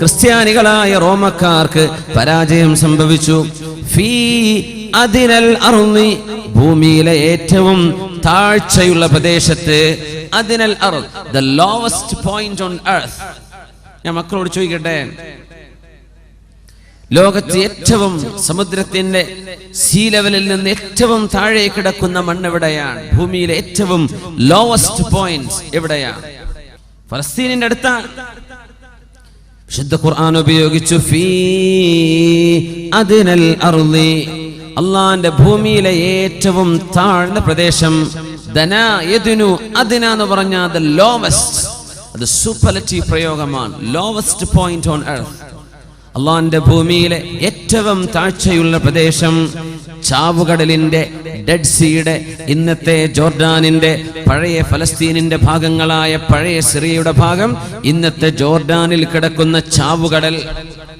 ക്രിസ്ത്യാനികളായ റോമക്കാർക്ക് പരാജയം സംഭവിച്ചു. ഫീ അതിനൽ അറുന്നി ഭൂമിയിലെ ഏറ്റവും താഴ്ചയുള്ള പ്രദേശത്ത് അതിനൽ അറു the lowest point on earth ഞാൻ മക്കളോട് ചോദിക്കട്ടെ? ലോകത്ത് ഏറ്റവും സമുദ്രത്തിന്റെ സീ ലെവലിൽ നിന്ന് ഏറ്റവും താഴെ കിടക്കുന്ന മണ്ണ് എവിടെയാണ്? ഭൂമിയിലെ ഏറ്റവും ലോവസ്റ്റ് പോയിന്റ് എവിടെയാണ്? ഫലസ്തീനിന്റെ അടുത്താണ്. വിശുദ്ധ ഖുർആൻ ഉപയോഗിച്ചു ഫീ അതിനൽ അർളി അള്ളാന്റെ ഭൂമിയിലെ ഏറ്റവും താഴ്ന്ന പ്രദേശം ധന യദുനു അതിന എന്ന് പറഞ്ഞാൽ ദ ലോവസ്റ്റ് അത് സൂപ്പർലറ്റീവ് പ്രയോഗമാണ് ലോവസ്റ്റ് പോയിന്റ് ഓൺ എർത്ത് അള്ളാന്റെ ഭൂമിയിലെ ഏറ്റവും താഴ്ചയുള്ള പ്രദേശം ചാവുകടലിന്റെ ഡെഡ് സീയുടെ ഇന്നത്തെ ജോർഡാനിന്റെ പഴയ ഫലസ്തീനിന്റെ ഭാഗങ്ങളായ പഴയ സിറിയയുടെ ഭാഗം ഇന്നത്തെ ജോർഡാനിൽ കിടക്കുന്ന ചാവുകടൽ.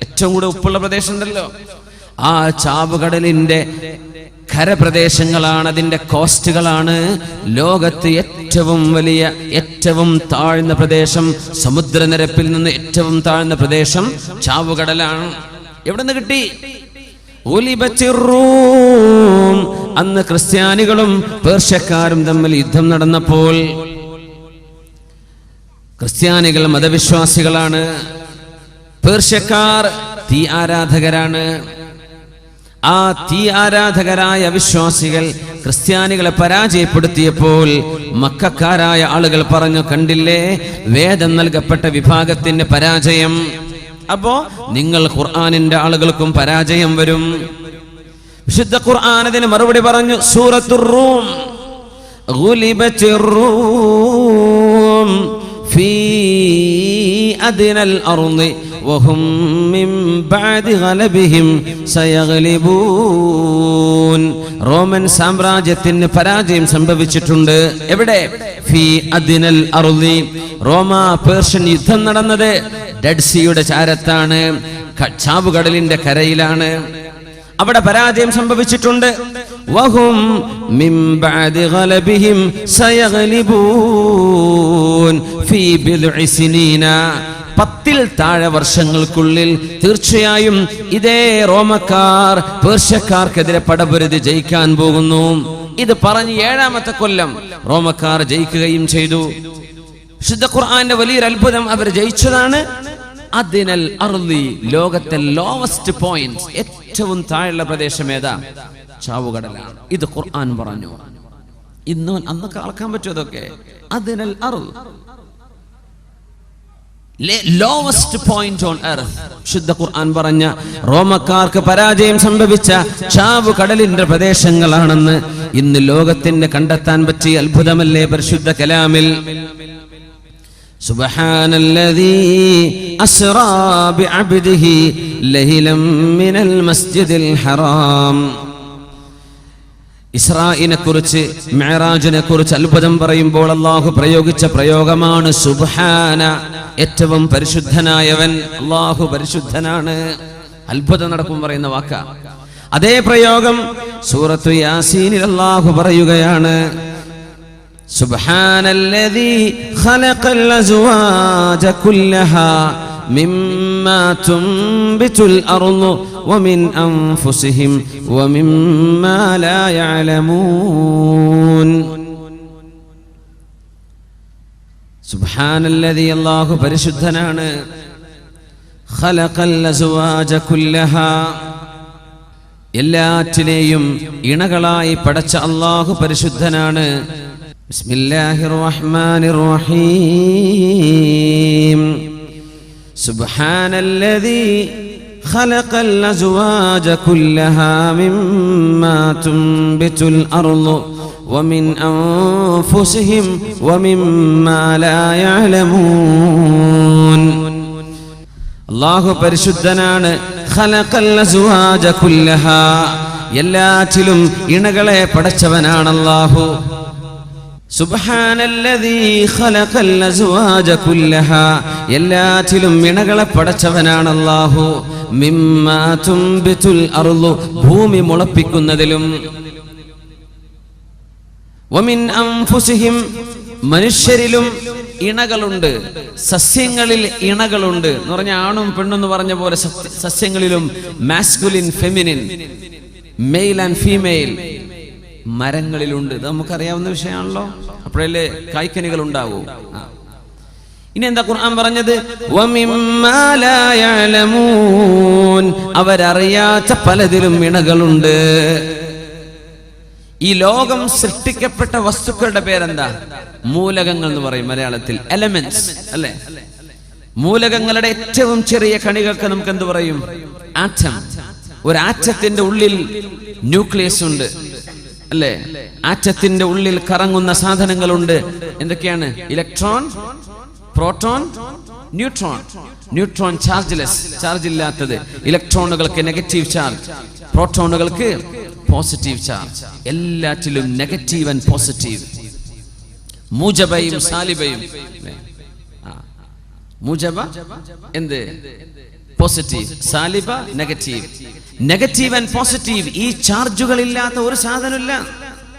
ഏറ്റവും കൂടെ ഉപ്പുള്ള പ്രദേശം ഉണ്ടല്ലോ. ആ ചാവുകടലിന്റെ കരപ്രദേശങ്ങളാണ് അതിന്റെ കോസ്റ്റുകളാണ്. ലോകത്ത് ഏറ്റവും വലിയ ഏറ്റവും താഴ്ന്ന പ്രദേശം സമുദ്രനിരപ്പിൽ നിന്ന് ഏറ്റവും താഴ്ന്ന പ്രദേശം ചാവുകടലാണ്. എവിടെ നിന്ന് കിട്ടി. അന്ന് ക്രിസ്ത്യാനികളും പേർഷ്യക്കാരും തമ്മിൽ യുദ്ധം നടന്നപ്പോൾ ക്രിസ്ത്യാനികൾ മതവിശ്വാസികളാണ്. പേർഷ്യക്കാർ തീ ആരാധകരാണ്. ആ തീ ആരാധകരായ വിശ്വാസികൾ ക്രിസ്ത്യാനികളെ പരാജയപ്പെടുത്തിയപ്പോൾ മക്കാരായ ആളുകൾ പറഞ്ഞു കണ്ടില്ലേ? വേദം നൽകപ്പെട്ട വിഭാഗത്തിന്റെ പരാജയം. അപ്പോ നിങ്ങൾ ഖുർആാനിന്റെ ആളുകൾക്കും പരാജയം വരും. വിശുദ്ധ ഖുർആൻ അതിന് മറുപടി പറഞ്ഞു സൂറത്തുറൂം في أدنى الأرض وهم من بعد غلبهم سيغلبون റോമൻ സാമ്രാജ്യത്തിന് പരാജയം സംഭവിച്ചിട്ടുണ്ട് എവിടെ ഫി അദിനൽ അറുളി റോമ പേർഷ്യൻ യുദ്ധം നടന്നത് ഡെഡ് സിയുടെ ചാരത്താണ് ക- ചാവുകടലിന്റെ കരയിലാണ് അവിടെ പരാജയം സംഭവിച്ചിട്ടുണ്ട് വഹും من بعد غلبهم سيغلبون في بضع سنين പത്തിൽ താഴെ വർഷങ്ങൾക്കുള്ളിൽ തീർച്ചയായും ഇതേ റോമക്കാർ പേർഷ്യക്കാർക്കെതിരെ പടപുരതി ജയിക്കാൻ പോകുന്നു. ഇത് പറഞ്ഞ് ഏഴാമത്തെ കൊല്ലം റോമക്കാർ ജയിക്കുകയും ചെയ്തു. ശുദ്ധ ഖുർആന്റെ വലിയൊരു അത്ഭുതം അവർ ജയിച്ചതാണ്. അതിനാൽ അർലി ലോകത്തെ ലോവസ്റ്റ് പോയിന്റ് ഏറ്റവും താഴെയുള്ള പ്രദേശം ഏതാ? ചാവുകടലാണ് ഇത് ഖുർആൻ പറഞ്ഞു ഇന്ന് അന്നൊക്കെ അളക്കാൻ പറ്റും അതൊക്കെ അതിനൽ അറുൽ ലോവസ്റ്റ് പോയിന്റ് ഓൺ എർത്ത് ശുദ്ധ ഖുർആൻ പറഞ്ഞ റോമക്കാർക്ക് പരാജയം സംഭവിച്ച ചാവു കടലിന്റെ പ്രദേശങ്ങളാണെന്ന് ഇന്ന് ലോകത്തിന് കണ്ടെത്താൻ പറ്റിയ അത്ഭുതമല്ലേ പരിശുദ്ധ കലാമിൽ سبحان الذي أسرى بعبده ليلا من المسجد الحرام ഇസ്രായിനെ കുറിച്ച് മെഹറാജിനെ കുറിച്ച് അത്ഭുതം പറയുമ്പോൾ അള്ളാഹു പ്രയോഗിച്ച പ്രയോഗമാണ് സുബാന ഏറ്റവും പരിശുദ്ധനായവൻ അള്ളാഹു പരിശുദ്ധനാണ്. അത്ഭുതം നടക്കും പറയുന്ന വാക്ക. അതേ പ്രയോഗം സൂറത്തു യാസീനിൽ അള്ളാഹു പറയുകയാണ്. സുബാനല്ലതി الذي خلق الأزواج كلها مما تنبت الأرض ومن أنفسهم ومما لا يعلمون سبحان الذي الله പരിശുദ്ധനാണ് خلق الأزواج كلها എല്ലാറ്റിനെയും ഇണകളായി പടച്ച അള്ളാഹു പരിശുദ്ധനാണ് بسم الله الرحمن الرحيم سبحان الذي خلق الأزواج كلها مما تنبت الأرض ومن أنفسهم ومما لا يعلمون അള്ളാഹു പരിശുദ്ധനാണ് ഖലഖൽ അസ്വാജ കുല്ലഹ എല്ലാറ്റിലും ഇണകളെ പടച്ചവനാണ് അള്ളാഹു എല്ലാറ്റിലും ഇണകളെ പടച്ചവനാണ് അള്ളാഹു ഭൂമി മുളപ്പിക്കുന്നതിലും. മനുഷ്യരിലും ഇണകളുണ്ട്. സസ്യങ്ങളിൽ ഇണകളുണ്ട്. എന്ന് പറഞ്ഞ ആണും പെണ്ണെന്ന് പറഞ്ഞ പോലെ സസ്യങ്ങളിലും masculine feminine male and female മരങ്ങളിലുണ്ട്. ഇത് നമുക്കറിയാവുന്ന വിഷയമാണല്ലോ. അപ്പോഴല്ലേ കായ്ക്കനികൾ ഉണ്ടാവൂ ഇനി എന്താ ഖുർആൻ പറഞ്ഞത്. അവരറിയാത്ത പലതിലും ഇണകളുണ്ട്. ഈ ലോകം സൃഷ്ടിക്കപ്പെട്ട വസ്തുക്കളുടെ പേരെന്താ? മൂലകങ്ങൾ എന്ന് പറയും മലയാളത്തിൽ. എലമെന്റ്സ്. അല്ലെ? മൂലകങ്ങളുടെ ഏറ്റവും ചെറിയ കണികൾക്ക് നമുക്ക് എന്ത് പറയും? ആറ്റം. ഒരു ആറ്റത്തിന്റെ ഉള്ളിൽ ന്യൂക്ലിയസ് ഉണ്ട്. അല്ലെ? ആറ്റത്തിന്റെ ഉള്ളിൽ കറങ്ങുന്ന സാധനങ്ങളുണ്ട്. എന്തൊക്കെയാണ്? Electron proton neutron. Neutron chargeless charge ഇല്ലാത്തത് ഇലക്ട്രോണുകൾക്ക് നെഗറ്റീവ് ചാർജ്. പ്രോട്ടോണുകൾക്ക് പോസിറ്റീവ് ചാർജ്. എല്ലാറ്റിലും നെഗറ്റീവ് ആൻഡ് പോസിറ്റീവ്. മൂജബയും സാലിബയും. മൂജബ എന്ത്? പോസിറ്റീവ് സാലിബ നെഗറ്റീവ് നെഗറ്റീവ് ആൻഡ് പോസിറ്റീവ് ഈ ചാർജുകൾ ഇല്ലാത്ത ഒരു സാധനമില്ല.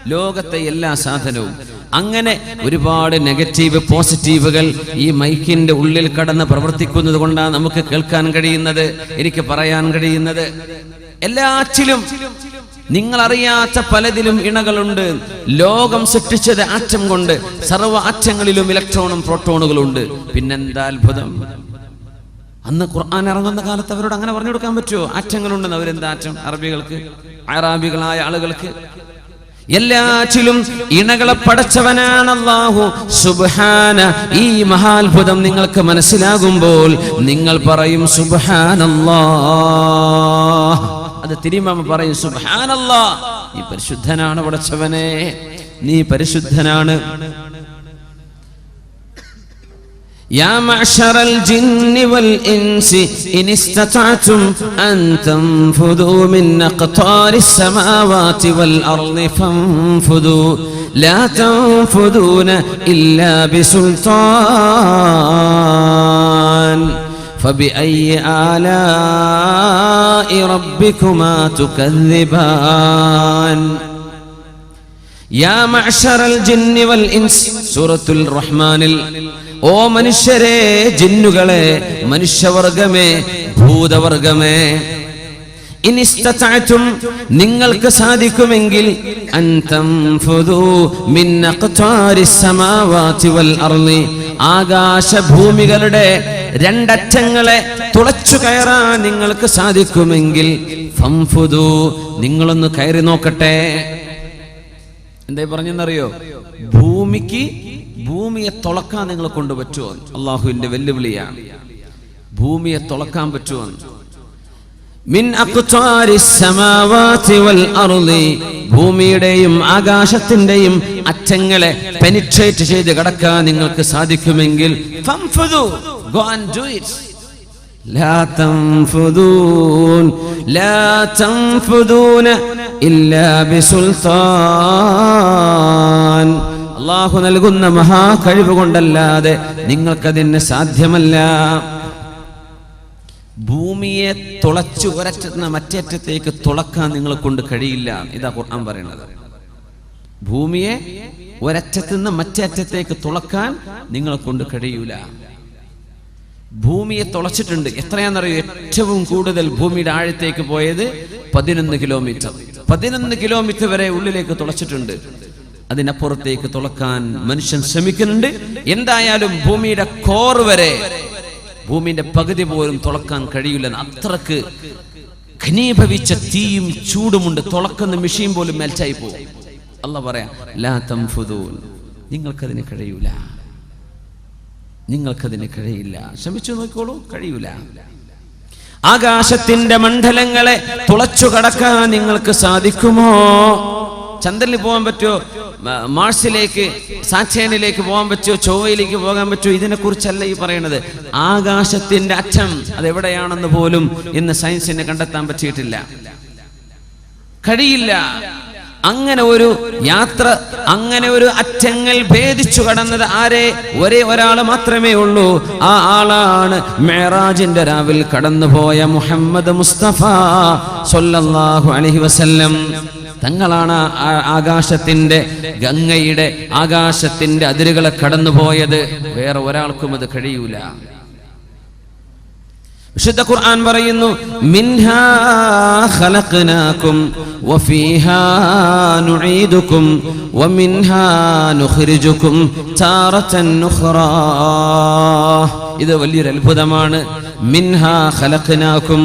ലോകത്തെ എല്ലാ സാധനവും. അങ്ങനെ ഒരുപാട് നെഗറ്റീവ് പോസിറ്റീവുകൾ ഈ മൈക്കിന്റെ ഉള്ളിൽ കടന്ന് പ്രവർത്തിക്കുന്നത് കൊണ്ടാണ് നമുക്ക് കേൾക്കാൻ കഴിയുന്നത് എനിക്ക് പറയാൻ കഴിയുന്നത്. എല്ലാറ്റിലും നിങ്ങൾ അറിയാത്ത പലതിലും ഇണകളുണ്ട്. ലോകം സൃഷ്ടിച്ചത് ആറ്റം കൊണ്ട്. സർവ ആറ്റങ്ങളിലും ഇലക്ട്രോണും പ്രോട്ടോണുകളുണ്ട്. പിന്നെന്താ അത്ഭുതം? അന്ന് ഖുർആൻ ഇറങ്ങുന്ന കാലത്ത് അവരോട് അങ്ങനെ പറഞ്ഞു കൊടുക്കാൻ പറ്റുമോ ആറ്റങ്ങളുണ്ടെന്ന് അവരെന്താ ആറ്റം? അറബികൾക്ക് അറാബികളായ ആളുകൾക്ക്. എല്ലാറ്റിലും ഇണകളെ പടച്ചവനാണ് അല്ലാഹു സുബ്ഹാന ഈ മഹാത്ഭുതം നിങ്ങൾക്ക് മനസ്സിലാകുമ്പോൾ നിങ്ങൾ പറയും സുബ്ഹാനല്ലാ അത് തിരുമാമ പറയും സുബ്ഹാനല്ലാ നീ പരിശുദ്ധനാണ് പടച്ചവനെ നീ പരിശുദ്ധനാണ് يا معشر الجن والإنس إن استطعتم أن تنفذوا من أقطار السماوات والأرض فانفذوا لا تنفذون إلا بسلطان فبأي آلاء ربكما تكذبان യാ മഅ്ശറൽ ജിന്നി വൽ ഇൻസ് സൂറത്തുൽ റഹ്മാനിൽ ഓ മനുഷ്യരെ ജിന്നുകളെ മനുഷ്യവർഗമേ ഭൂതവർഗമേ ഇനിസ്തതഅതും നിങ്ങൾക്ക് സാധിക്കുമെങ്കിൽ അൻ തൻഫുദൂ മിൻ അഖ്താരിസ് സമാവാതി വൽ അർളി ആകാശഭൂമികളുടെ രണ്ടറ്റങ്ങളെ തുളച്ചു കയറാൻ നിങ്ങൾക്ക് സാധിക്കുമെങ്കിൽ ഫംഫുദു നിങ്ങളൊന്ന് കയറി നോക്കട്ടെ. എന്തായി പറഞ്ഞെന്നറിയോ? ഭൂമിക്ക് ഭൂമിയെ തുളക്കാൻ നിങ്ങൾ കൊണ്ട് പറ്റുമോ? അള്ളാഹുവിന്റെ വെല്ലുവിളിയാണ്. ഭൂമിയെ തുളക്കാൻ പറ്റുമോ? മിൻ വൽ അർളി ഭൂമിയുടെയും ആകാശത്തിന്റെയും അറ്റങ്ങളെ പെനിട്രേറ്റ് ചെയ്ത് കടക്കാൻ നിങ്ങൾക്ക് സാധിക്കുമെങ്കിൽ ഫംഫുദു ഗോ ആൻഡ് ഡു ഇറ്റ് لا تنفذون لا تنفذون إلا بسلطان അള്ളാഹു നൽകുന്ന മഹാ കഴിവ് കൊണ്ടല്ലാതെ നിങ്ങൾക്കതിന് സാധ്യമല്ല ഭൂമിയെ തുളച്ചു ഒരറ്റത്തുനിന്ന് മറ്റേറ്റത്തേക്ക് തുളക്കാൻ നിങ്ങളെ കൊണ്ട് കഴിയില്ല ഇതാ ഖുർആൻ പറയുന്നത് ഭൂമിയെ ഒരറ്റത്തുനിന്ന് മറ്റേ അറ്റത്തേക്ക് തുളക്കാൻ നിങ്ങളെ കൊണ്ട് കഴിയൂല ഭൂമിയെ തുളച്ചിട്ടുണ്ട്. എത്രയാണെന്നറിയോ? ഏറ്റവും കൂടുതൽ ഭൂമിയുടെ ആഴത്തേക്ക് പോയത് പതിനൊന്ന് കിലോമീറ്റർ. പതിനൊന്ന് കിലോമീറ്റർ വരെ ഉള്ളിലേക്ക് തുളച്ചിട്ടുണ്ട്. അതിനപ്പുറത്തേക്ക് തുളക്കാൻ മനുഷ്യൻ ശ്രമിക്കുന്നുണ്ട്. എന്തായാലും ഭൂമിയുടെ കോർ വരെ ഭൂമിയുടെ പകുതി പോലും തുളക്കാൻ കഴിയില്ല അത്രയ്ക്ക് ഘനീഭവിച്ച തീയും ചൂടുമുണ്ട്. തുളക്കുന്ന മെഷീൻ പോലും മെൽറ്റായി പോകും. അല്ല പറയാം നിങ്ങൾക്കതിന് കഴിയൂല. നിങ്ങൾക്കതിന് കഴിയില്ല. ശ്രമിച്ചു നോക്കിക്കോളൂ കഴിയൂല. ആകാശത്തിന്റെ മണ്ഡലങ്ങളെ തുളച്ചു കടക്കാൻ നിങ്ങൾക്ക് സാധിക്കുമോ? ചന്ദ്രനിൽ പോകാൻ പറ്റുമോ? മാർസിലേക്ക് സാക്ഷേനിലേക്ക് പോകാൻ പറ്റുമോ? ചൊവ്വയിലേക്ക് പോകാൻ പറ്റുമോ? ഇതിനെ കുറിച്ചല്ല ഈ പറയുന്നത് ആകാശത്തിന്റെ അറ്റം അതെവിടെയാണെന്ന് പോലും ഇന്ന് സയൻസിന് കണ്ടെത്താൻ പറ്റിയിട്ടില്ല. കഴിയില്ല. അങ്ങനെ ഒരു യാത്ര അങ്ങനെ ഒരു അറ്റങ്ങൾ ഭേദിച്ചു കടന്നത് ആരെ? ഒരേ ഒരാൾ മാത്രമേ ഉള്ളൂ. ആ ആളാണ് മേറാജിന്റെ രാവിൽ കടന്നുപോയ മുഹമ്മദ് മുസ്തഫ അലഹി വസല്ലം. തങ്ങളാണ് ആകാശത്തിന്റെ ഗംഗയുടെ ആകാശത്തിന്റെ അതിരുകളെ കടന്നുപോയത്. വേറെ ഒരാൾക്കും അത് കഴിയൂല. വിശുദ്ധ ഖുർആൻ പറയുന്നു മിൻഹാ ഖലഖനാകും വഫീഹാ നുഈദുകും വമിൻഹാ നുഖ്രിജുകും ഇത് വലിയൊരു അത്ഭുതമാണ്. മിൻഹാ ഖലഖനാകും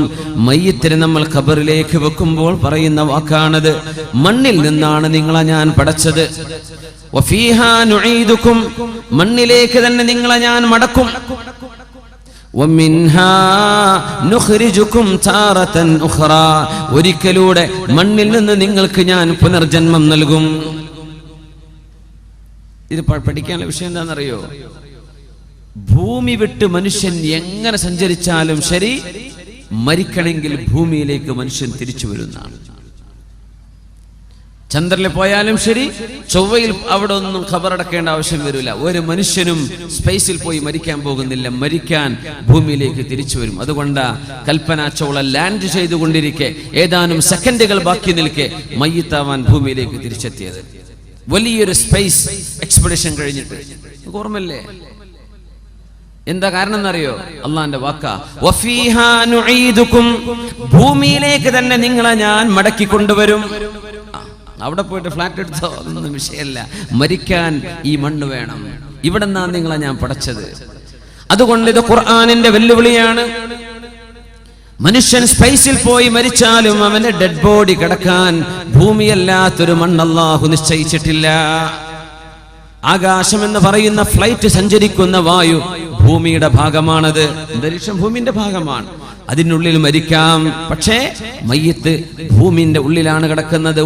മയ്യത്തിനെ നമ്മൾ ഖബറിലേക്ക് വെക്കുമ്പോൾ പറയുന്ന വാക്കാണത്. മണ്ണിൽ നിന്നാണ് നിങ്ങളെ ഞാൻ പടച്ചത്. വഫീഹാ നുഈദുകും മണ്ണിലേക്ക് തന്നെ നിങ്ങളെ ഞാൻ മടക്കും. ഒരിക്കലൂടെ മണ്ണിൽ നിന്ന് നിങ്ങൾക്ക് ഞാൻ പുനർജന്മം നൽകും. ഇത് പഠിക്കാനുള്ള വിഷയം എന്താണെന്നറിയോ? ഭൂമി വിട്ട് മനുഷ്യൻ എങ്ങനെ സഞ്ചരിച്ചാലും ശരി മരിക്കണമെങ്കിൽ ഭൂമിയിലേക്ക് മനുഷ്യൻ തിരിച്ചു വരുന്നതാണ്. ചന്ദ്രനിൽ പോയാലും ശരി ചൊവ്വയിൽ അവിടെ ഒന്നും ഖബറടക്കേണ്ട ആവശ്യം വരില്ല ഒരു മനുഷ്യനും സ്പേസിൽ പോയി മരിക്കാൻ പോകുന്നില്ല. മരിക്കാൻ ഭൂമിയിലേക്ക് തിരിച്ചു വരും. അതുകൊണ്ട് കൽപ്പന ചോള ലാൻഡ് ചെയ്തുകൊണ്ടിരിക്കെ. ഏതാനും സെക്കൻഡുകൾ ബാക്കി നിൽക്കെ മയ്യത്താവാൻ ഭൂമിയിലേക്ക് തിരിച്ചെത്തിയത്. വലിയൊരു സ്പേസ് എക്സ്പെഡിഷൻ കഴിഞ്ഞിട്ട്. ഓർമ്മല്ലേ എന്താ കാരണം എന്നറിയോ അള്ളാന്റെ വാക്ക. ഭൂമിയിലേക്ക് തന്നെ നിങ്ങളെ ഞാൻ മടക്കി കൊണ്ടുവരും. അവിടെ പോയിട്ട് ഫ്ലാറ്റ് എടുത്തോ? അതൊന്നും വിഷയമല്ല. മരിക്കാൻ ഈ മണ്ണ് വേണം. ഇവിടെ നിന്നാണ് നിങ്ങളെ ഞാൻ പഠിച്ചത് അതുകൊണ്ട് ഇത് ഖുർആാനിന്റെ വെല്ലുവിളിയാണ്. മനുഷ്യൻ സ്പേസിൽ പോയി മരിച്ചാലും അവന്റെ ഡെഡ് ബോഡി കിടക്കാൻ ഭൂമിയല്ലാത്തൊരു മണ്ണല്ലാഹു നിശ്ചയിച്ചിട്ടില്ല. ആകാശം എന്ന് പറയുന്ന ഫ്ലൈറ്റ് സഞ്ചരിക്കുന്ന വായു ഭൂമിയുടെ ഭാഗമാണത്. അന്തരീക്ഷം ഭൂമിന്റെ ഭാഗമാണ്. അതിനുള്ളിൽ മരിക്കാം. പക്ഷേ മയ്യത്ത് ഭൂമിന്റെ ഉള്ളിലാണ് കിടക്കുന്നത്.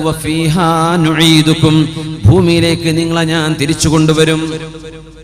ഭൂമിയിലേക്ക് നിങ്ങളെ ഞാൻ തിരിച്ചു കൊണ്ടുവരും.